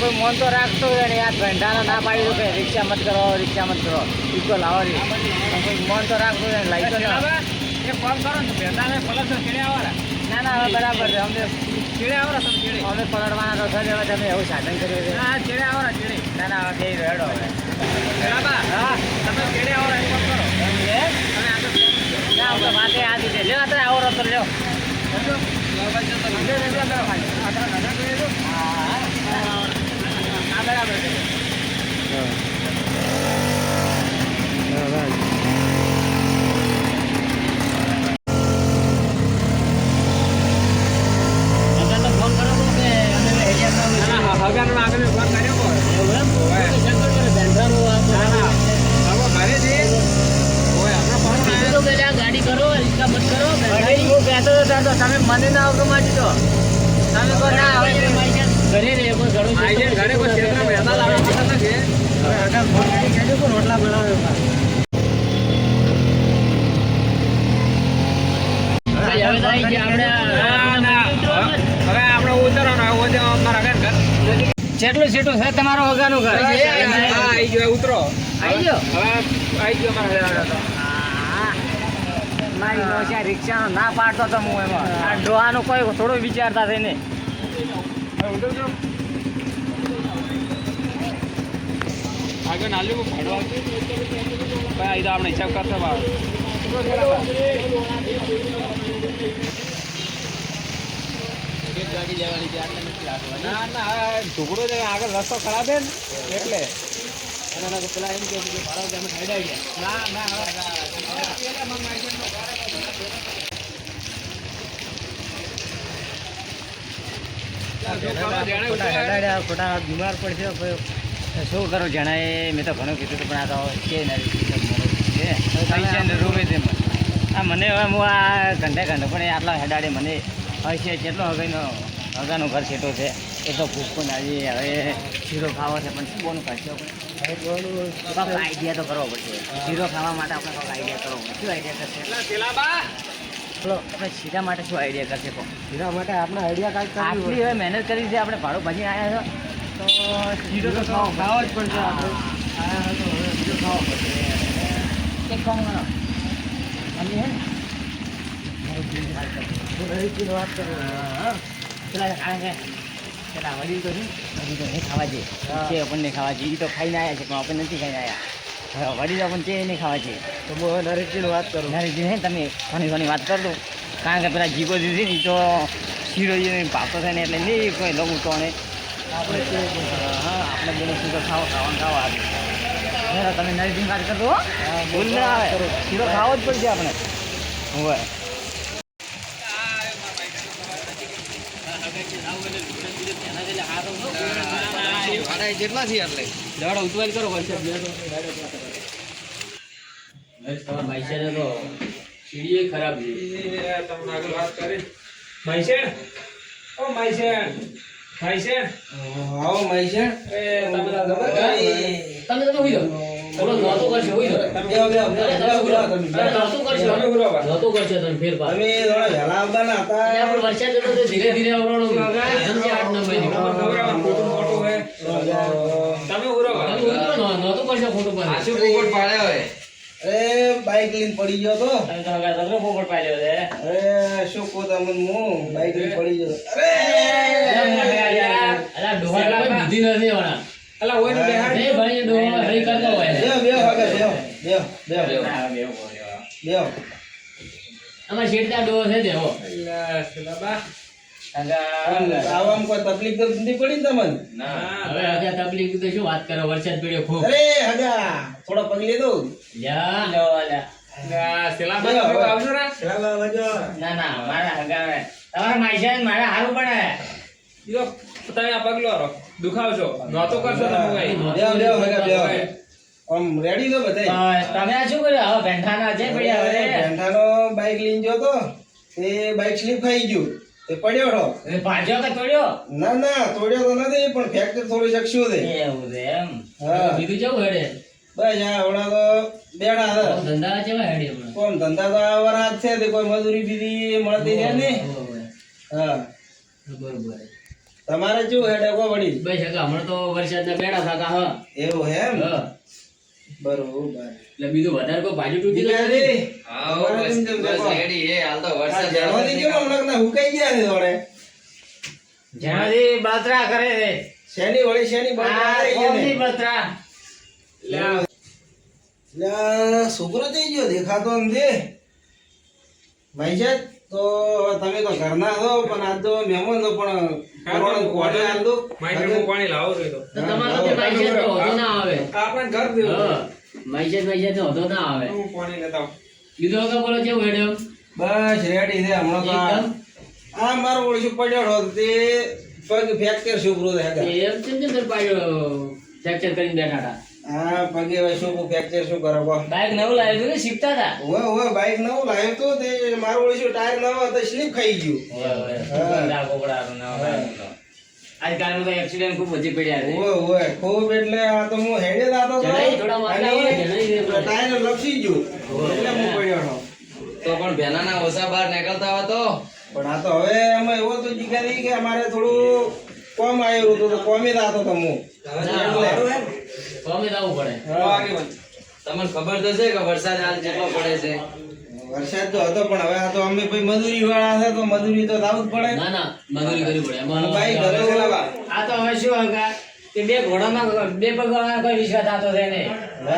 કોઈ મોન તો રાખતો હોય ને યાર ઘંટાનો ના પાડી દો કે રિક્ષા મત કરો રિક્ષા મત કરો. ઈકો લાવો રે કોઈ મોન તો રાખતો હોય ને લાઈતો ના. એ કામ કરો ને ભેંડા પલટ ચડે આવવાના ના ના હવે બરાબર છે. અમને ચડે આવરા તમે ચડે. અમે પલળવાના તો થશે હવે તમે એવું સાધન કર્યું છે. હા ચડે આવરા ચડે. ના ના હવે બે રેડો હવે. બરાબર હા? તમે ચડે આવરા એક કરો. એમ છે તમે આગળ ના આપણે વાતે આજી છે લ્યો અત્યારે આવો રસ્તો લ્યો. હા. બરાબર છે અમે હેડિયા આગળ ફોન કર્યો કોઈ એવું એમ ઓય. શંકર કરે બેંધારો આ ના ના હવે ઘરે જઈએ ઓય આપણે ફોન કીધું તો કે લ્યા ગાડી કરો રિક્ષા મત કરો હું કહેતો હતો ત્યાં તો તમે મને ના આવતો માજી તો તમે કહો ના હવે ઘરે રે કોઈ ઘણું છે આઈ જાય ઘરે કોઈ ક્ષેત્રમાં વહેલા લાવે પતા નથી રોટલા બનાવે ના ના હવે આપણે ઉતરવાનું હવે ઉતર મારા ઘર ઘર જેટલું સીટું છે તમારો વગાનું ઘર. હા આઈ ગયો ઉતરો. આઈ ગયો? હવે આઈ ગયો મારા રિક્ષાનો ના પાડતો તો હું એમાં. ડોહાનું કોઈ થોડું વિચારતા થઈને આગળ નાલ્યું ભાડવા. ભાઈ આ તો આપણે હિસાબ કરતો ભાવ ના ના આગળ રસ્તો ખરાબ ને એટલે. પેલા એમ કે ભાડો તમે સાઈડ આવી ના ના ખોટા બીમાર પડશે શું કરું જણાય? મેં તો ઘણું કીધું પણ આ તો મને. આ મને હવે હું આ ઘંટે ઘંટે પણ એ આટલા હેડાડે મને હશે જેટલો હવેનો હગાનું ઘર છેટો છે એ તો ભૂખ આજે હવે શીરો ખાવો છે પણ શું બોનું કરશો આઈડિયા તો કરવો પડશે. શીરો ખાવા માટે આપણે કોઈ આઈડિયા કરવો પડશે. શું આઈડિયા કરશે? આપણે શીરા માટે શું આઈડિયા કરશે કહો શીરા માટે આપણે આઈડિયા કાંઈક આટલી હવે મહેનત કરી છે આપણે ભાડું ભજી આવ્યા છો. તો શીરો તો ખાવો ખાવો જ પડશે આવ્યા તો હવે શીરો ખાવો પડશે. એક કામ કરો અમે છે. ખાવા છે આપણને ખાવા જઈએ એ તો ખાઈને આવ્યા છે પણ આપણે નથી ખાઈને આવ્યા હવે વડીલ આપણને તે નહીં ખાવા છે તો હું હવે નરેશજીની વાત કરું. નરેશજી ને તમે ઘણી ઘણી વાત કરી કારણ કે પેલા જીગો દીધી ને તો શીરો ભાવતો થાય ને એટલે નહીં કોઈ લગું તો ને આપણે હા આપણે શીરો ખાવો ખાવાનું ખાવા આવે તમે નરેશજીની વાત કરતો. ભૂલ ના આવે. શીરો ખાવો જ પડશે આપણે. જેટલા છે એટલે દાડો ઉતવાલ કરો વરસાદ ખરાબ છે. તમને આગળ વાત કરી. મૈસેણ ઓ મૈસેણ મૈસેણ આવો મહેશણ એ તમે તો તમે તમે હોઈ બોલો નહોતું કરશે હોઈ જાઓ બે બે બે બે તમે અરે કરશે. તમે ઉભરો બા. નહોતું કરશે તમે ફેર પાડ. તમે વહેલા આવવાના હતા. એટલે વરસાદ ધીરે ધીરે આવવાનું. આઠ નવ ને, ખોટું પાડે. પોપટ પાડે હોય. અરે બાઈક લઈને પડી ગયો તો. તમે તો હગા તમને પોપટ પાડ્યો છે. અરે શું કહો તમને હું? બાઈક લઈને પડી ગયો. અલા, ડોહા કોઈ બુદ્ધિ નથી હમણાં. અલા, ઓયનું બેહાડ. બે ભાઈ ડોહા હરી કરતા હોય. બે બે હગા બે બે બે. બે બેવું બે. અમાર શેઠતા ડોહો છે દેવો અલા, શેલા બા. હગાર- આવામાં કોઈ તકલીફ તો નથી પડી ને તમને? ના, હવે હજા તકલીફ તો શું વાત કરો વરસાદ પડ્યો ખૂબ. અરે હજા થોડો પગલી દઉં લ્યા. લો. ના. ના મારા તમારા માઈસા મારા હારું પડે તો તમે આ પગલો. દુખાવશો. નતો કરશો તમે કઈ. હગા આમ રેડી તો બધાય? તમે આ શું કર્યું? હવે ભેંઠાના છે પડ્યા હવે. પેન્ટાનો બાઈક લઈને જો તો એ બાઈક સ્લીપ ખાઈ ગયું. તે પડ્યો હતો. એ ભાજ્યો કે તોડ્યો? ના ના તોડ્યો તો નથી પણ ફેક્ટર થોડું શકશું છે. એવું છે એમ? હા. બીજું કેવું હેડે? બસ આ હમણાં તો બેડા હતા. ધંધા કેવા હેડે હમણાં? કોણ ધંધા તો આ વરાત છે તે કોઈ મજૂરી બીજી મળતી છે ને? હા. બરોબર. તમારે શું હેડે કો વળી? બસ હમણાં તો વરસાદના બેડા થાકા હા. એવું હે એમ? હ. બરોબર. એટલે બીજું વધારે કોઈ ભાજી તૂટી તો નથી? દીકરાજી, બસ બસ રેડી હે હાલ તો વરસાદ જણવાની કેમ હમણાં ના હુકાઈ ગયા છે થોડે જેનાથી બળતરા કરે છે. શેની વળી શેની બળ આ આવી ગઈ કોમની ને? બળતરા? લે આ છોકરો થઈ ગયો દેખાતો નથી. ભાઈ સાહેબ તો તમે તો ઘરના છો પણ આજ તો મહેમાન છો પણ કોટે આલ દો. તો. તમારે તો તો હોતો ના આવે. આપણે ઘર હ. માઈસેજ માઈસેજ તો હોતો ના આવે. પાણી લેતા બીજો વખત બોલો કેવું હેડ્યો બસ રેડી છે હમણાં તો આ- મારો ઓળશું પડ્યો હતો તે પગ ફ્રેક્ચર છે હેગા. એમ કેમ પાડ્યો ફ્રેક્ચર કરીને બેઠા હતા? આ પગે હવે શું ફ્રેક્ચર શું કરો કહો. બાઈક નવું લાવ્યું હતું ને શીખતા હતા? ઓવે ઓવે બાઈક નવું લાવ્યો તો તે મારું ઓળશું ટાયર નવો હતો સ્લીપ ખાઈ ગયું. ગોગડા ગોગડાનું નવું લાવ્યું હતું. તો એક્સિડન્ટ ખૂબ વધી પડ્યા છે. ઓવે ઓવે ખૂબ એટલે આ તો હું હેડે. ટાયર લપસી ગયું. એટલે હું પડ્યો તો પણ ભેનાના ઓછા બહાર નીકળતા હતો પણ આ તો હવે એમાં એવો તો જીગારી કે અમારે થોડું કોમ આવ્યું હતું તો કોમી દાતો તો હું. એટલે તો આવવું પડે. તમને ખબર તો છે કે વરસાદ હાલ કેટલો પડે છે? વરસાદ તો હતો પણ હવે આ તો અમે ભાઈ મજૂરી વાળા છે તો મજૂરી તો લાવવું જ પડે. ના ના મજૂરી કરવી પડે. અમારો ભાઈ ઘરે આ તો હવે શું હંગા કે બે ઘોડામાં બે પગમાં કોઈ વિશ્વાસ થતો છે ને?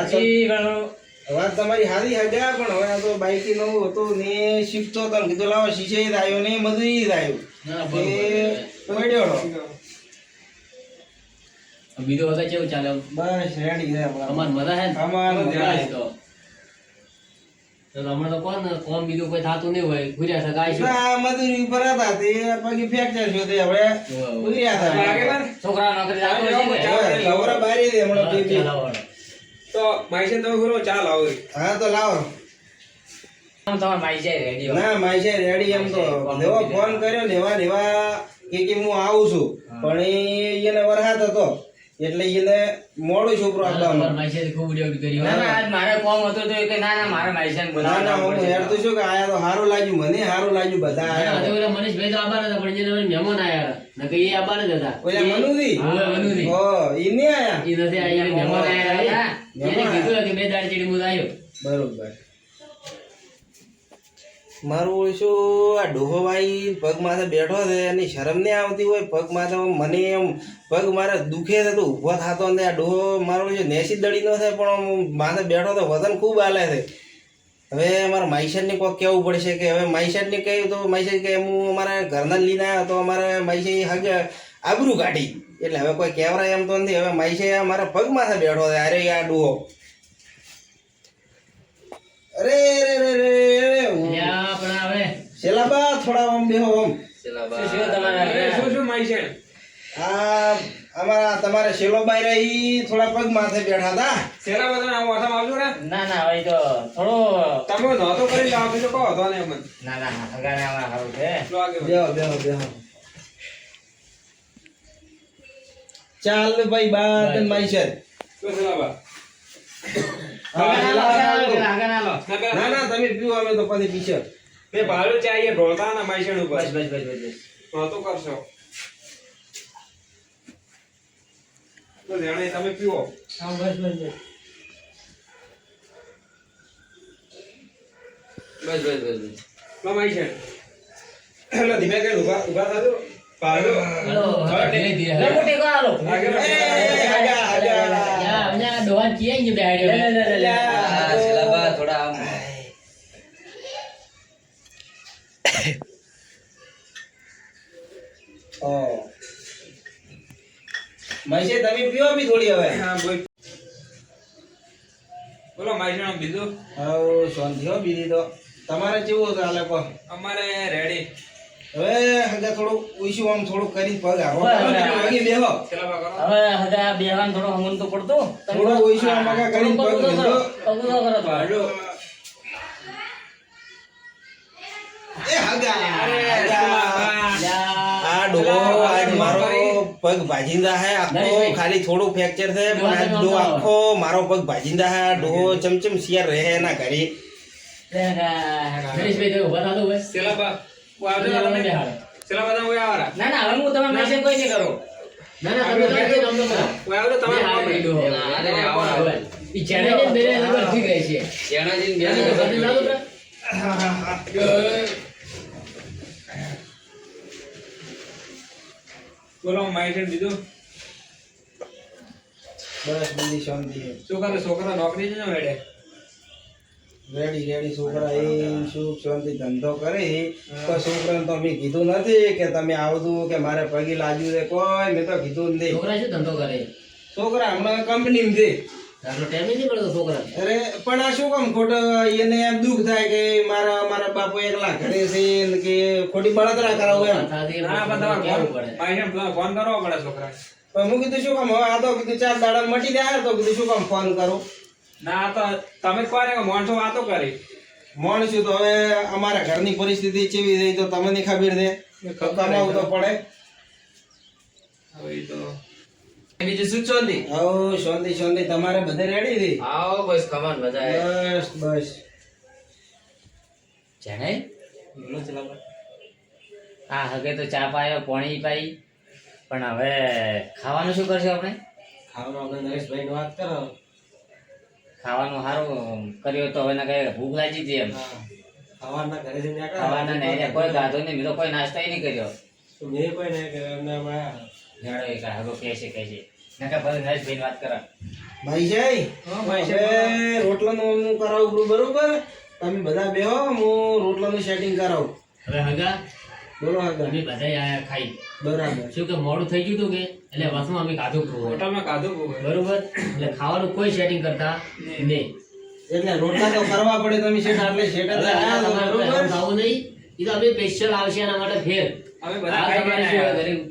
પછી ઘણું વાત તમારી હારી હજા પણ હવે આ તો બાઈક નવું હતું ને શીખતો તો ને કીધું લાવો શીશે આવ્યો ને મજૂરી ના, એ બરોબર. પડ્યો. બીજો વખત કેવું ચાલે? બસ રેડી છે અમાર મજા હે ને? અમાર મજા બસ તો. તો હમણાં તો કોણ કોમ બીજું કોઈ થાતું નહીં હોય. ગુજ્યા છે ગાય છે મજૂરી ઉપર હતા તે પછી ફ્રેક્ચર થયું તે હવે હતા. છોકરા નોકરી લાગતો છે ને? બારી દે હમણાં પીપી. તો માઈસન તમે ઘરો ચા લાવો હા તો લાવો. આમ તમારે માઈ જાય રેડી. ના માઈ છે રેડી એમ તો. દેવો ફોન કર્યો લેવા લેવા કે કે હું આવું છું. પણ એ એને વરસાદ હતો. એટલે એને મોડું છોકરો આપવાનું. ખૂબ ઉડી કરી ના ના આજ મારે કોમ હતો તો કે ના ના મારે માઈસન ના ના હું હેર તો શું કે આયા તો સારું લાગ્યું મને સારું લાગ્યું બધા આયા. મનીષભાઈ તો આબાર હતા પણ જેને મહેમાન આયા હતા. કે એ આબાર જ હતા. ઓલા મનુજી? હા મનુજી. ઓ ઈ ને આયા? ઈ નથી આયા મહેમાન આયા એને કીધું કે બે દાડ ચીડી મુદ આવ્યો બરોબર. મારું શું, આ ડોહોભાઈ પગ માથે બેઠો છે, એની શરમ નહીં આવતી હોય, પગ માથે મને એમ પગ મારે દુખે છે, તો ઊભો થતો ને આ ડોહો મારો જે નેસી દડીનો છે, પણ માથે બેઠો તો વજન ખૂબ હાલે છે. હવે અમારે માઈસરને કોઈક કહેવું પડશે કે, હવે માઈસરને કહ્યું તો માઈશન કે, હું અમારા ઘરના લઈને આવ્યો તો અમારે માઈસે હગે આબરૂ કાઢી. એટલે હવે કોઈ કહેવરાય એમ તો નથી. હવે માઈસે મારા પગ માથે બેઠો છે, અરે આ ડોહો. અરે રે રે રે રે પણ હવે શેલા બા થોડા ઓમ બેહો ઓમ. ચલા શું શું તમારા શું શું માઈસન આ અમારા તમારે શેલો બાઈ રહી થોડા પગ માથે બેઠા હતા. સેલા બધા આવો આસામ આવજો ને ના ના ભાઈ તો થોડો તમે નહોતો કરી લાવો તો કહો તો ને મને ના ના હગાને આમાં સારું છે. બેહો બેહો બેહો. ચાલ ભાઈ બા તન માઈ છે. શું શેલા બા. ના ના તમે પીવો અમે તો પછી પીશે મેં ભાડું ચાહીએ ઢોળતા ના માઈસન ઉપર બસ બસ બસ બસ તો કરશો તો જાણે તમે પીવો હા બસ બસ બસ બસ બસ બસ બસ લો માઈસન એટલે ધીમે કરીને ઊભા ઊભા થાજો ધીરે હવે. લે, મોટી કો આલો. આગળ આગળ આગળ આગળ આગળ આગળ આગળ આગળ આગળ નહીં બેહાડ્યો. લે, લે, લે, લે. હા સેલા બા થોડા આમ ઓ છે તમે પીઓ બી થોડી હવે. હા બોલ. બોલો માઈસન બીજું? હા શાંતિ હો બીજી તો. તમારે કેવું ચાલે કો અમારે રેડી હવે હગા થોડું ઉઈશું આમ થોડું કરી પગ આવો. વાગી બેહો. હવે હગા બેહાન થોડો હમન તો પડતો. થોડો ઓઈશું આમ આગા કરી પગ પગ તો કરો થોડો. એ હગા. લ્યા. આ મારો પગ ભાજીંદા હે આખો ખાલી થોડું ફ્રેક્ચર છે પણ આખો મારો પગ ભાજીંદા હે આ ચમચમ શિયાર રહે ના ઘરે. ગણેશભાઈ તમે ઊભા થાતો હોય. સેલા આવજો અમને તમે. તમે આવારા ના ના હવે હું તમારા મહેસન કોઈ કોઈ નહીં કરો ના ના તમે તો કોઈ નામ ન કરો. કોઈ આવડે તમારે આ કોમ રહી ડોહો. નહીં. આ તો કોણ આવે? ઈ મેરે નગર ઠીક રહે છે જેણાજીને આ તો ઘરથી ના દો બોલો માઇન્ડ બીજું? બસ બીજી શાંતિ શું કરે છોકરા નોકરી છે ને મેડે રેડી રેડી છોકરા એ સુખ શાંતિ ધંધો કરે તો છોકરાને તો મેં કીધું નથી કે તમે આવતું કે મારે પગી લાગ્યું છે કોઈ મેં તો કીધું નથી છોકરા શું ધંધો કરે? છોકરા હમણાં કંપનીમાં છે. આપણો ટાઈમ નહીં મળતો છોકરા અરે પણ આ શું કામ ખોટ એને એમ દુઃખ થાય કે મારા મારા બાપુ એકલા ઘરે છે ને કે ખોટી બળતરા કરાવું એમ. ના પણ તમારે ફોન પડે? માઇન્ડ ફોન કરવો પડે છોકરા પણ હું કીધું શું કામ હવે આ તો કીધું ચાર દાડા મટી જાય તો કીધું શું કામ ફોન કરો? ના આ તો તમે કોને મોણસો વાતો કરી. મોણસું તો હવે અમારા ઘરની પરિસ્થિતિ કેવી રહી તો તમને ખબર છે. તો કમાવું તો પડે. હવે તો બીજું શું ચોંધી આવો શાંતિ શાંતિ. તમારે બધે રેડી હતી આવો બસ કમાન મજા બસ બસ. જાણે હા હગે તો ચા પાયો પાણી પાઈ. પણ હવે ખાવાનું શું કરશું આપણે? ખાવાનું આપણે નરેશભાઈ વાત કરો. ખાવાનું સારું કર્યું તો હવે ના કઈ ભૂખ લાગી હતી એમ. ખાવાના ઘરે જઈને ખાવાના ને એને કોઈ ગાધો નહીં મેં તો કોઈ નાસ્તા નહીં કર્યો. મેં કોઈ નહીં કર્યો એમને આયા જાણો એ કાંઈ હગો કહે છે કહે છે ના કે ભલે નરેશભાઈ વાત કરો ભાઈ જાય. હા, ભાઈ હવે રોટલાનું હું કરાવું બરોબર? તમે બધા બેહો હું રોટલાનું સેટિંગ કરાવું. હવે હગા? બોલો આગળ અમે બધા આયા ખાઈ. બરાબર. શું કે મોડું થઈ ગયું હતું કે? એટલે વાસમાં અમે કાધું હતું. હોટલમાં બહુ બરોબર? એટલે ખાવાનું કોઈ સેટિંગ કરતા નહીં. એટલે રોટલા તો કરવા પડે તમે ખાવું નહીં. એ તો અમે સ્પેશિયલ આવશે એના માટે ફેર. અમે બધા ખાઈ ગયા?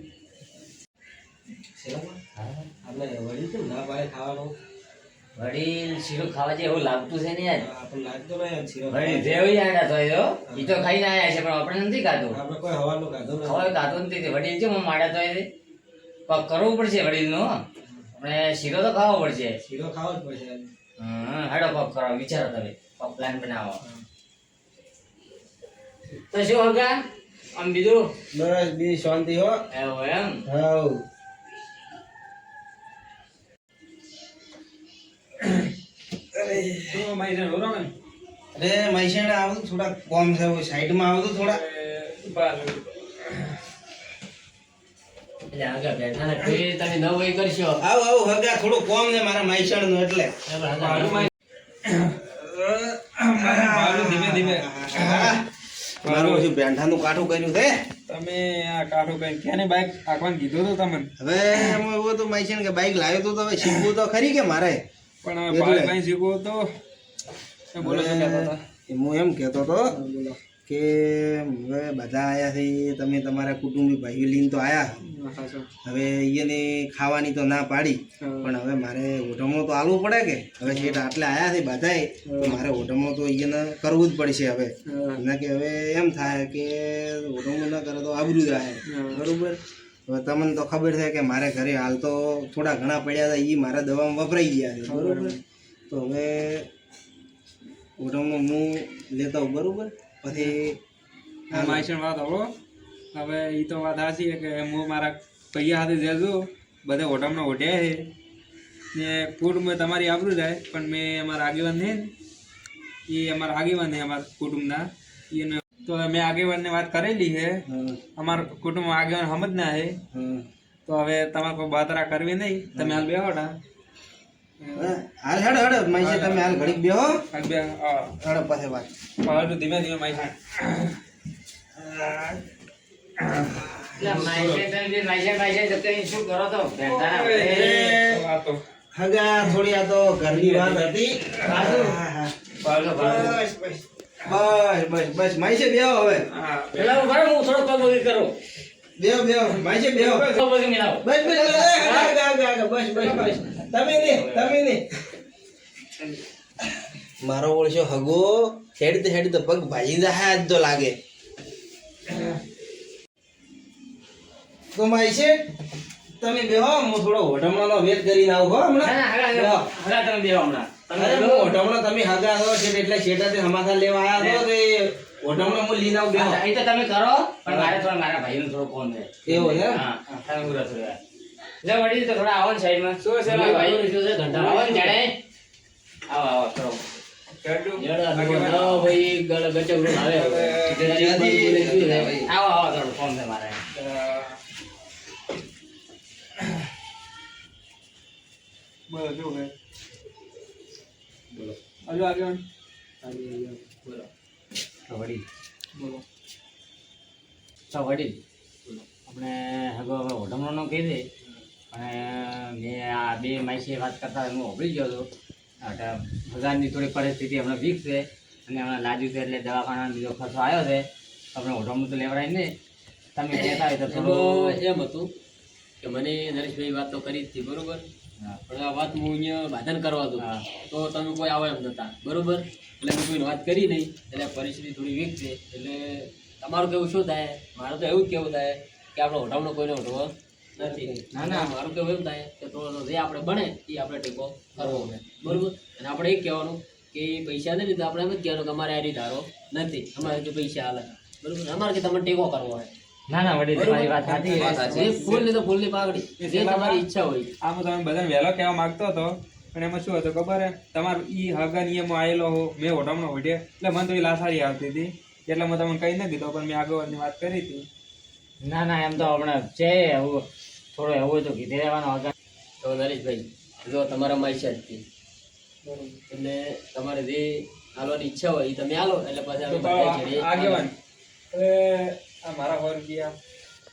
આપણે વળી કેમ ના પાડે ખાવાનું? વડીલ શીરું ખાવા જેવું એવું લાગતું છે ને યાર. આપણે લાગતો નહીં શીરો વડીલ જેવું આડા તો એ ઈ તો ખાઈને આયા છે પણ આપણે નથી ખાધું. આપણે કોઈ હવાનું ખાધું ખવાય ખાધું નથી વડીલ કેમ માડા તો એ પગ કરવું પડશે વડીલનું આપણે શીરો તો ખાવો પડશે. શીરો ખાવો જ પડશે. હમ હાડો પગ કરો વિચારો તમે. પગ પ્લાન બનાવો. તો શું હગા આમ બીજું? બસ બી શાંતિ હો. એવું એમ? હાઉ અરે મહેસાણા આવતું થોડા કોમ છે સાઈડમાં આવતું થોડા આવ આવ બેંઠાનું કાઠું કર્યું છે. તમે આ કાઢો કઈ ક્યાંની બાઈક આખવાનું કીધું હતું તમને? હવે એમાં એવું હતું મહેસાણા કે બાઈક લાવ્યો તો હવે શીખવું તો ખરી કે મારે? પણ ભાઈ ભાઈ શીખવું તો બોલો શું કહેતા હતા? હું એમ કહેતો હતો કે હવે બધા આયા છે તમે તમારા કુટુંબી ભાઈઓ લઈને તો આયા. હવે એને ખાવાની તો ના પાડી પણ હવે મારે ઓઢમો તો આલવું પડે કે? હવે શેઠ આટલે આયા છે બધાય તો મારે ઓઢમો તો એને કરવું જ પડશે હવે. ના કે હવે એમ થાય કે ઓઢમો ના કરે તો આબરું જાય હા. બરોબર? હવે તમને તો ખબર છે કે મારે ઘરે હાલ તો થોડા ઘણા પડ્યા હતા એ મારા દવામાં વપરાઈ ગયા છે બરોબર? તો હવે ઓઢમનો હું લેતા હોઉં બરોબર? પછી માયસણ વાત આવો હવે એ તો વાત સાચી છે કે હું મારા પૈયા સાથે જજો બધા ઓઢમનો ઓઢ્યા છે. ને કુટુંબ તમારી આબરું જાય પણ મેં અમારા આગેવાન ને એ અમારા આગેવાન છે અમારા કુટુંબના. એને તો મેં આગેવાનને વાત કરેલી છે. હા, અમારા કુટુંબ આગેવાન સમજના છે. હા. તો હવે તમારે કોઈ બાતરા કરવી નહીં. તમે હાલ બેહોટા હાલ હડ હેડો મહેશે તમે હાલ ઘડીક બેહો. હાલ બે હેડો પછી વાત. પહાડું ધીમે ધીમે. વાતો હગા થોડી આ તો ઘરની વાત હતી. પાછું? હા, હા. પાડો, પાડો. બસ બસ બસ. મહેશે બેહો હવે. પેલા ઊભા હું થોડો પગ કરું. બેહો બેહો. મહેશે બેહો. બસ બસ બસ, બસ બસ બસ. તમે ને તમે ને. મારો ઓળશો હગો. હેડ હેડ તો. પગ ભાજી જાય આજ તો લાગે. તો મહેશે તમે બેહો હું થોડો હોટમણાનો વેટ કરીને આવું હો હમણાં? તમે બેહો હમણાં. તમે અરે હું હોટમણો તમે હગા છો છે એટલે શેઠાથી હમાસા લેવા આયા તો એ ઓઢમણો હું લઈને આવું બેહો. હા, એ તો તમે કરો પણ મારે થોડા મારા ભાઈનો થોડો ફોન છે. એવો છે? હા તમે ઊભા થોડા. લે વડીલ તો થોડા આવો સાઈડ સાઈડમાં. શું છે ભાઈ? ભાઈ? શું છે ઘંટા આવો ને જડે આવો આવો થોડો? આવો આવો થોડો ફોન છે મારે બોલો શું છે હજુ આગળ બોલો. વડીલ બોલો. તો વડીલ આપણે હગો હવે ઓઢમણોનો કહી દે. અને મેં આ બે માઈસે વાત કરતા હું ઓભળી ગયો હતો. એટલે ભગવાનની થોડી પરિસ્થિતિ હમણાં વીક છે. અને હમણાં લાજુ છે એટલે દવાખાનાનો બીજો ખર્ચો આવ્યો છે. આપણે ઓઢમણું તો લેવડાય નહીં તમે કહેતા હોય તો થોડું એમ હતું કે મને નરેશભાઈ વાત તો કરી જ હતી બરોબર? હા. પણ આ વાત હું અહીંયા બાધન કરવા દઉં. હા. તો તમે કોઈ આવો એમ નતા. બરોબર? એટલે મેં કોઈને વાત કરી નહીં. એટલે પરિસ્થિતિ થોડી વીક છે. એટલે તમારું કેવું શું થાય? મારું તો એવું જ કેવું થાય કે આપણે હોટાવનો કોઈને હોટવો નથી. ના, ના. મારું કેવું એમ થાય કે થોડો જે આપણે બને એ આપણે ટેકો કરવો બરોબર. અને આપણે એ કહેવાનું કે પૈસા નહીં લીધા આપણે એમ જ કહેવાનું કે અમારે આ રીતે ધારો નથી. અમારે જો પૈસા હાલે. બરોબર? અમારે કે તમે ટેકો કરવો હોય. ના ના વડીલ તમારી વાત સાચી છે. ફૂલની તો ફૂલની પાઘડી. જે તમારી ઈચ્છા હોય. આમાં તમે બધાને વહેલો કહેવા માંગતો હતો પણ એમાં શું હતું ખબર હે? તમારું ઈ હગા નિયમો આવેલો હો મેં ઓઢમણો ઓઢે એટલે મને તો એ લાસારી આવતી હતી. એટલે મેં તમને કહી ન કીધો પણ મેં આગળની વાત કરી હતી. ના ના એમ તો હમણાં છે એવું થોડું એવું હોય તો કીધે રહેવાનો આગળ તો નરેશભાઈ જો તમારા માં ઈચ્છા હતી એટલે તમારે જે હાલવાની ઈચ્છા હોય એ તમે હાલો એટલે પછી આગેવાન. આ મારા સો રૂપિયા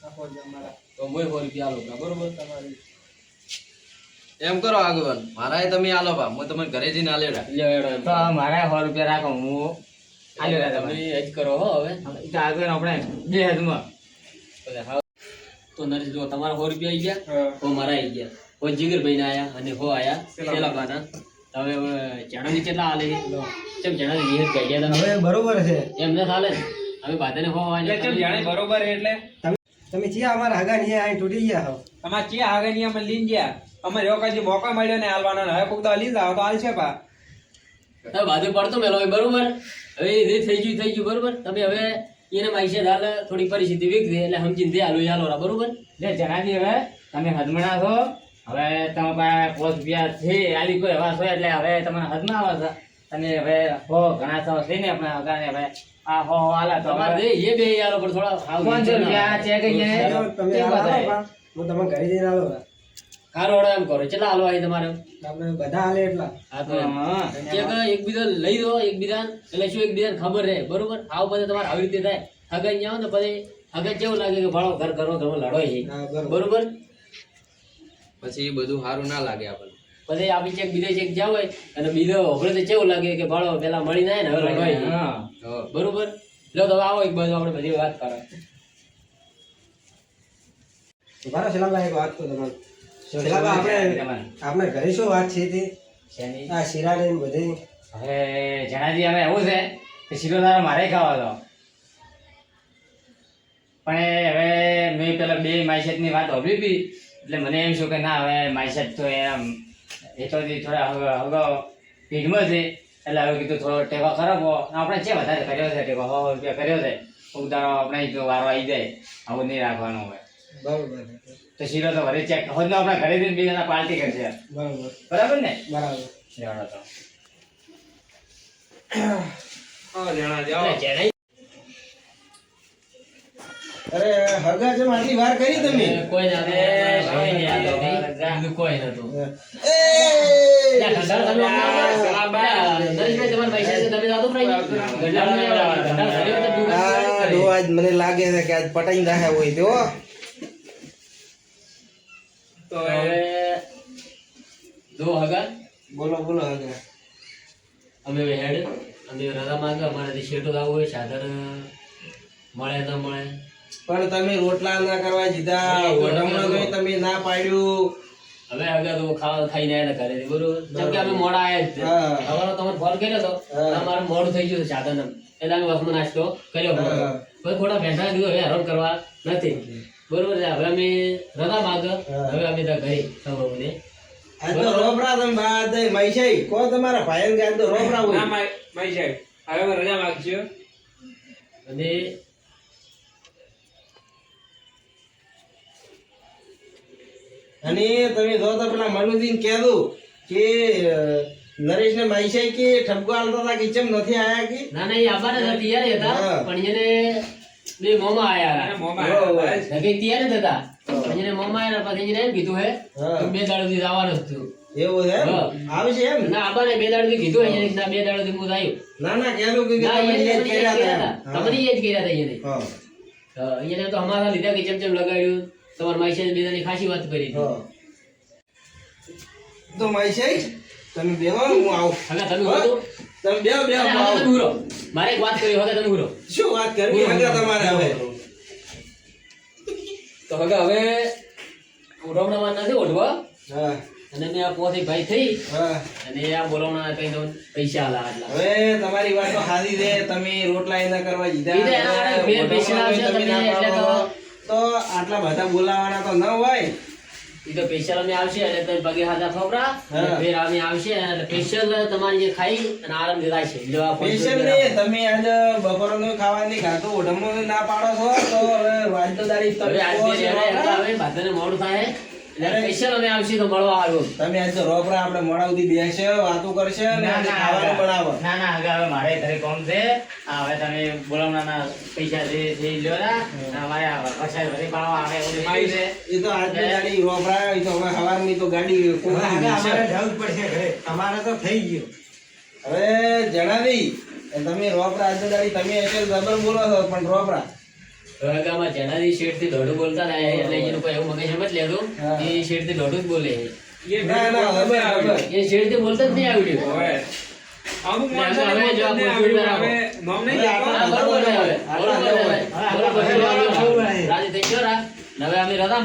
આ સો મારા તો મોય સો રૂપિયા હાલો બરોબર? તમારી. એમ કરો આગળ. મારા એ તમે આલો બા હું તમને ઘરે જઈને એમ. તો મારા સો રૂપિયા રાખો હું આલ્યો તમે તમે જ કરો હો હવે. તો આગળ આપણે બે હાથમાં. તો નરેશ જો તમારા સો રૂપિયા આવી ગયા હા. હો મારા આવી ગયા. હો જીગરભાઈ ના આયા અને હો આયા પેલા બાના હવે ચણાની કેટલા હાલે છે? ચમ વિહત કહી ગયા હવે બરોબર છે. એમ ના ચાલે ને હવે બાધાને હો એટલે ચમ જાણે બરોબર એટલે? તમે ચિયા અમારા હગા ની અહીં તૂટી ગયા હો. અમાર ચિયા આગળની અમે લીન ગયા. અમાર એવો કાજી મોકો મળ્યો ને હાલવાનો ને હવે કોક તો લીન જાવ તો હાલશે પા. તો બાધે પડતો મેલો હોય બરોબર? હવે એ જે થઈ ગયું થઈ ગયું બરોબર? તમે હવે એને માઈશે હાલ થોડી પરિસ્થિતિ વીક છે એટલે સમજીને દે હાલો હાલો રા બરોબર? લે જણાવી હવે તમે હદમણા છો. હવે તમારા પાસે પોસ્ટ રૂપિયા છે આલી કોઈ હવા છો એટલે હવે તમારે હદમાં આવા છે. તમે હવે હો ઘણા સમય થઈને આપણે અગાને હવે. આ હો આલા તો અમારે દે એ બે હાલો પણ થોડા હાવ પાંચસો નીચે ના. રૂપિયા ચેક અહીંયા તમે. હું તમને ઘરે જઈને આવો. હારો એમ કરો. કેટલા હાલો આવી તમારે? આપણે બધા હાલે એટલા. હા તો. ચેક એકબીજા લઈ દો એકબીજા એટલે શું એકબીજાને ખબર રહે બરોબર? આવ પછી તમારે આવી રીતે થાય. હગાઈ જાઓ ને પછી હગાઈ કેવું લાગે કે ભાડો ઘર ઘરમાં ઘરમાં લડો છે. બરોબર. બરોબર? પછી એ બધું સારું ના લાગે આપણને. પછી આપી ચેક બીજો ચેક જ્યાં હોય અને બીજો હોભળે તો કેવું લાગે કે ભાડો પેલા મળી જાય ને હવે લડવાય બરોબર? લો તો આવો એક બાજુ આપણે બધી વાત કરો. મારા શિલાબા એક વાત તમને શું આપણે તમારે? આપણે ઘરે શું વાત છે તે? આ શિરા ને બધી. હવે જણાજી હવે એવું છે કે શીરો તારે મારે ખાવા તો પણ હવે મેં પેલા બે માયસેટની વાત હોભી હતી એટલે મને એમ શું કે ના હવે માયસેટ તો એમ એ તો થોડા હવે હવે પીઢમાં છે એટલે હવે કીધું થોડો ટેકો હો આપણે છે વધારે કર્યો છે ટેકો સો રૂપિયા કર્યો છે ઉતારો આપણે જો વારો આવી જાય આવું નહીં રાખવાનું હોય. બરાબર તો શીરો તો ઘરે ચેક હોત આપણે ઘરે જઈને બીજાના પાર્ટી કરશે. બરાબર. બરાબર ને? બરાબર. લેવાડો તો. હા જણા જાઓ. અરે હગા જેમ આટલી વાર કરી તમે. કોઈ ના કોઈ નતું. એ! આજ મને લાગે છે કે આજ પટાઈ નાખે હોય તો. તો તો જો હગા. બોલો બોલો હગા. અમે હેડ. અમે રજા માંગે અમારે શેઠો લાવવું હોય સાધન મળે ન મળે. પણ તમે રોટલા ના કરવા દીધા તો તમે ના પાડ્યું. હવે હગા તો ખાવા ખાઈને આયા ઘરે બરોબર? જેમ કે અમે મોડા આવ્યા જ હા. સવારે તમારે ફોન કર્યો તો અમારે મોડું થઈ ગયું સાધન. એટલે અમે વસમાં નાસ્તો કર્યો. હા. પછી ખોટા ભેંસા દીધો હવે હેરાન કરવા નથી. બરોબર છે? હવે અમે રજા માગ હવે અમે ત્યાં ઘરે સવારે આજ તો રોપડા તમે બાદ મૈસાઈ કો તમારા ભાઈ ને તો ના હોય? માય માય હવે અમે રજા માંગશું અને અને તમે જો તો પેલા મનુજીને કહેતું કે નરેશને માઈસાઈ કે ઠપકો આલતા હતા કે ચમ નથી આયા કે? ના ના એ આવવાના હતા તૈયાર હતા પણ એને બે મોમાં આયા મોમા. આવ્યા નકે તૈયાર જ હતા. પણ એને મોમાં આયા પછી એને કીધું હે બે દાડો થી આવવાનું હતું એવું છે એમ? હા. આવશે એમ? ના આબાને બે દાડો થી કીધું ના બે દાડો થી હું આવ્યું. ના ના કહેતું કે તમે એને કર્યા હતા. તમને કર્યા અહીંયા તો અમારા લીધા કે ચમ ચમ લગાડ્યું. તમારા માઈશે બેદાની ખાસી વાત કરી હતી. તો માઈશાઈ તમે બેવા હું આવું. હવે તમે ઊભો તમે હું તમે આવું. મારે એક વાત કરી હવે તમે ઉરો શું વાત કરી હગા તમારે હવે. તો હવે હવે માં નથી ઉઠવા હા. અને મેં આ પોથી ભાઈ થઈ. હા. અને આ બોલાવણા કઈ તો પૈસા આલા આટલા. હવે તમારી વાત તો સાચી છે. તમે રોટલા એના કરવા મોઢામાં પૈસા આવશે તમે એટલે તો- તો આટલા બધા બોલાવાના તો ન હોય. એ તો સ્પેશિયલ અમે આવશે એટલે તમે પગે હાથા ખવડા ફેર અમે આવશે એટલે સ્પેશિયલ તમારી જે ખાઈ અને આરામથી છે. જો સ્પેશિયલ નહીં તમે આજે બપોરનું ખાવાની ખાતો ઓઢમો ના પાડો છો તો હવે આજ તમે રોપડા. હવે ભાતને મોડું થાય. સ્પેશિયલ આવશે તો મળવા આવ્યો. તમે આજ તો રોપડા આપણે મોડા સુધી બેસે વાતો કરશે અને ખાવાનું બનાવો ના ના હવે હવે મારે ઘરે કોમ છે. હવે તમે બોલાવવાના પૈસા જે જે લ્યો ના અમારે આ વરસાદ વધી પાડવા આવે એવું લીધું છે. એ તો ગાડી રોપડા એ તો હવે સવારની તો ગાડી કોકની બેસે. હવે જણાવી તમે રોપડા ગાડી તમે એટલે જબર બોલો છો પણ રોપડા. રગામાં જેનાથી શેઠથી દોઢું બોલતા ને એટલે એનું કોઈ એવું મગજ સમજ લેતું એ શેઠથી દોઢું જ બોલે. એ શેઠ એ શેઠથી બોલતા જ નહીં આવડ્યું. હવે અમે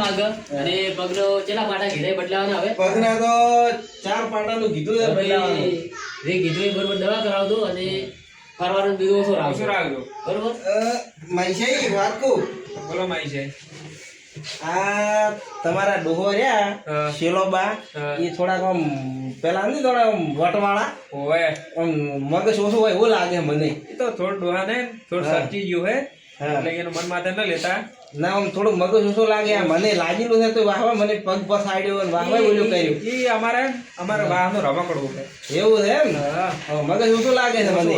માંગ અને પગનો ચેલા પાટા એ બદલાવાના હવે. પગના તો ચાર પાટાનું કીધું છે હવે બદલાવાનું. જે કીધું એ બરોબર દવા કરાવતો અને ફરવાનું બીજો ઓછું ઓછું રાખજો રાખજો. બરોબર? માઈસાઈ વાત કહું બોલો છે આ તમારા ડોહો રહ્યા. શેલોબા એ થોડાક આમ પેલા નથી થોડા આમ વટવાળા. હોય આમ મગજ ઓછું હોય એવું લાગે મને. એ તો થોડું ડોહા ને થોડું સરચી ગયું હે. હા. એટલે એનું મન માથે ન લેતા. ના આમ થોડું મગજ ઓછું લાગે આ મને લાગેલું છે તો વાહવા મને પગ પસાડ્યો અને વાહવા ઓલું કર્યું. એ અમારે અમારે વાહનો રમકડું એવું છે એમ? મગજ ઓછું લાગે છે મને.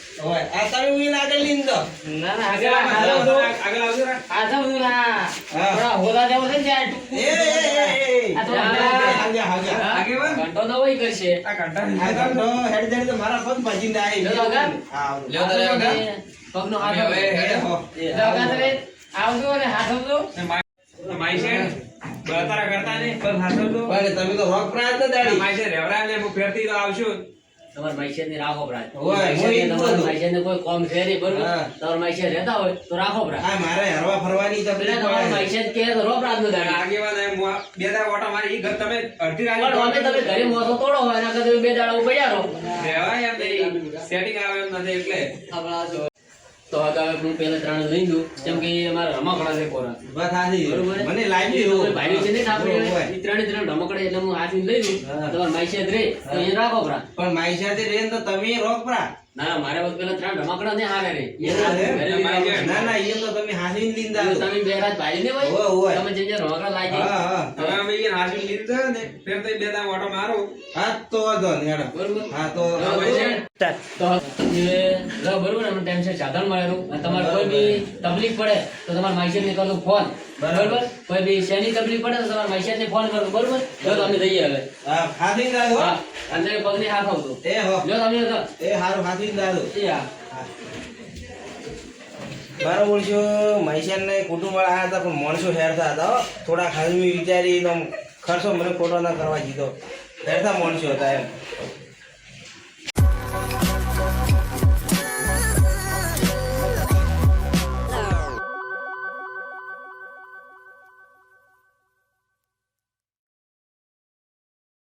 ની ના ના. ની. હોય આ તમે આગળ લીન ના ના આગળ આગળ આગળ આગળ આવજો રા. આ તો બધું ના થોડા હોદા જેવો છે ને ત્યાં એ એ એ એ આ તો હાગ્યા, હાગ્યા, હાગ્યા. ઘંટો તો વહી કરશે આ કંટાળી આ તો હેડ જાય તો મારા પગ ભાજીને આવી. લ્યો આગળ. હા, લ્યો તારે આગળ. પગનો હાથ હો. આગળ આવજો અને હાથ આવજો માઈ- કરતા નહીં, પગ. પણ તમે તો રોક પ્રાંત ને દાડી માઈ ને હું ફેરથી તો આવશું. તમારે મૈસેનની રાખો બરા તમારા મૈસેન ને કોઈ કોમ છે નહીં બરોબર? તમારા મૈસેન રહેતા હોય તો રાખો આ મારે હરવા ફરવાની એટલે તકલીફ તમારે. મૈસેન કે તો રો રાતનું અને આગેવાન એમ બે દાડા ઓટા મારી, ઘર તમે અડધી રાતે પણ અમે તમે ઘરે મોસો તોડો હોય એના કરતા બે દાડા પડ્યા રહો. રહેવાય એમ નહીં. સેટિંગ આવે એમ નથી એટલે. તો હવે હું પહેલા ત્રણ લઈ દઉં કેમ કે અમારા રમકડા છે કોરા. વાત સાચી. બરોબર? મને એ લાગ્યું ભાઈ છે ને આપણે એ ત્રણે ત્રણ રમકડા એટલે હું હાથમાં લઈ લઉં. તમાર મૈસેન રે તો એ રાખો બરા પણ રહે ને તો તમે રોક પ્રા ના ના મારે પેલા ત્રણ રમકડા ને હારે રે. એ એવું રાત છે? ઘરે તમારે ના ના એ તો તમે હાસીને લીન તમે બે ભાઈ ને હોય, હોય હોય. તમે જે જે રમકડા લાગી. હા અમે ને ફેર તો બે દાડા ઓટો મારો. હા તો વાંધો નહીં હેડો. બરોબર. હા તો તો એ બરોબર અમને ટાઈમ છે સાધન મળેલું અને તમારે કોઈ બી તકલીફ પડે તો તમારે માઇસેટ ને ફોન. બરાબર. કોઈ બી શેની તકલીફ પડે તો તમારે માઇસેટ ને ફોન કરો બરોબર? જો તમને જઈએ હવે. હા હાસીને દાદો હો. અંદર પગને હાથ આવતો. એ હો. જો તમે તો એ હારું હાસીને દાદો એ હા. મારો બોલશો મહેશાન ને કુટુંબ વાળા આવ્યા હતા પણ માણસો હેરતા હતા થોડા ખાલી વિચારી તો ખર્ચો મને ખોટો ના કરવા દીધો હેરતા માણસો હતા એમ.